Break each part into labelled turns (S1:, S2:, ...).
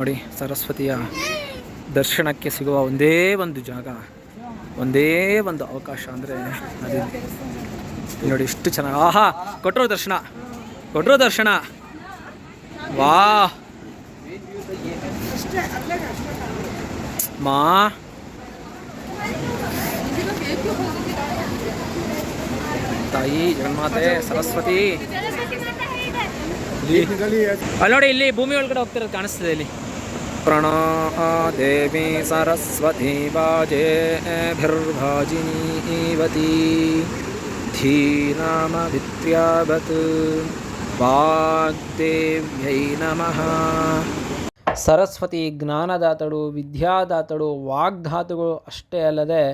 S1: ನೋಡಿ ಸರಸ್ವತಿಯ ದರ್ಶನಕ್ಕೆ ಸಿಗುವ ಒಂದೇ ಒಂದು ಜಾಗ ಒಂದೇ ಒಂದು ಅವಕಾಶ ಅಂದರೆ ಅದು ನೋಡಿ ಇಷ್ಟು ಚೆನ್ನಾಗಿ ಆಹಾ ಕೊಟ್ಟರು ದರ್ಶನ ಕೊಟ್ಟರು ದರ್ಶನ. ವಾ ಮಾ. ತಾಯಿ ಜಗನ್ಮಾತೆ ಸರಸ್ವತಿ. ಅಲ್ಲಿ ನೋಡಿ ಇಲ್ಲಿ ಭೂಮಿ ಒಳಗಡೆ ಹೋಗ್ತಿರೋದು ಕಾಣಿಸ್ತಿದೆ ಇಲ್ಲಿ. ಸರಸ್ವತಿ ಬಾಜೆ ಭಿರ್ಭಾಜಿನೀವತಿ ಧೀನಾಮ नमः। ವಾಗ್ದೇವ್ಯೈ ನಮಃ ಸರಸ್ವತಿ ಜ್ಞಾನದಾತಳು ವಿದ್ಯಾದಾತಳು ವಾಗ್ಧಾತುಗಳು ಅಷ್ಟೇ ಅಲ್ಲದೆ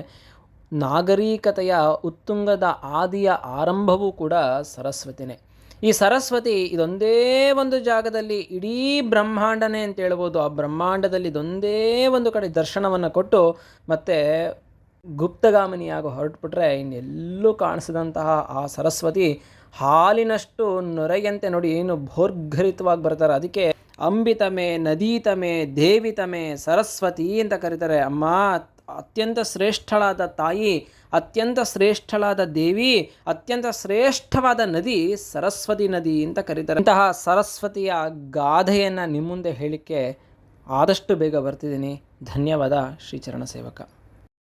S1: ನಾಗರಿಕತೆಯ ಉತ್ತುಂಗದ ಆದಿಯ ಆರಂಭವೂ ಕೂಡ ಸರಸ್ವತಿನೇ. ಈ ಸರಸ್ವತಿ ಇದೊಂದೇ ಒಂದು ಜಾಗದಲ್ಲಿ ಇಡೀ ಬ್ರಹ್ಮಾಂಡನೇ ಅಂತ ಹೇಳ್ಬೋದು. ಆ ಬ್ರಹ್ಮಾಂಡದಲ್ಲಿ ಇದೊಂದೇ ಒಂದು ಕಡೆ ದರ್ಶನವನ್ನು ಕೊಟ್ಟು ಮತ್ತು ಗುಪ್ತಗಾಮಿನಿಯಾಗಿ ಹೊರಟ್ಬಿಟ್ರೆ ಇನ್ನೆಲ್ಲೂ ಕಾಣಿಸಿದಂತಹ ಆ ಸರಸ್ವತಿ ಹಾಲಿನಷ್ಟು ನೊರೆಯಂತೆ ನೋಡಿ ಏನು ಭೋರ್ಘರಿತವಾಗಿ ಬರ್ತಾರೆ. ಅದಕ್ಕೆ ಅಂಬಿತಮೆ, ನದೀತಮೆ, ದೇವಿತಮೆ, ಸರಸ್ವತಿ ಅಂತ ಕರೀತಾರೆ. ಅಮ್ಮ ಅತ್ಯಂತ ಶ್ರೇಷ್ಠಳಾದ ತಾಯಿ, ಅತ್ಯಂತ ಶ್ರೇಷ್ಠಳಾದ ದೇವಿ, ಅತ್ಯಂತ ಶ್ರೇಷ್ಠವಾದ ನದಿ ಸರಸ್ವತಿ ನದಿ ಅಂತ ಕರೀತಾರೆ. ಇಂತಹ ಸರಸ್ವತಿಯ ಗಾಧೆಯನ್ನು ನಿಮ್ಮ ಮುಂದೆ ಹೇಳಿಕೆ ಆದಷ್ಟು ಬೇಗ ಬರ್ತಿದ್ದೀನಿ. ಧನ್ಯವಾದ ಶ್ರೀಚರಣ ಸೇವಕ.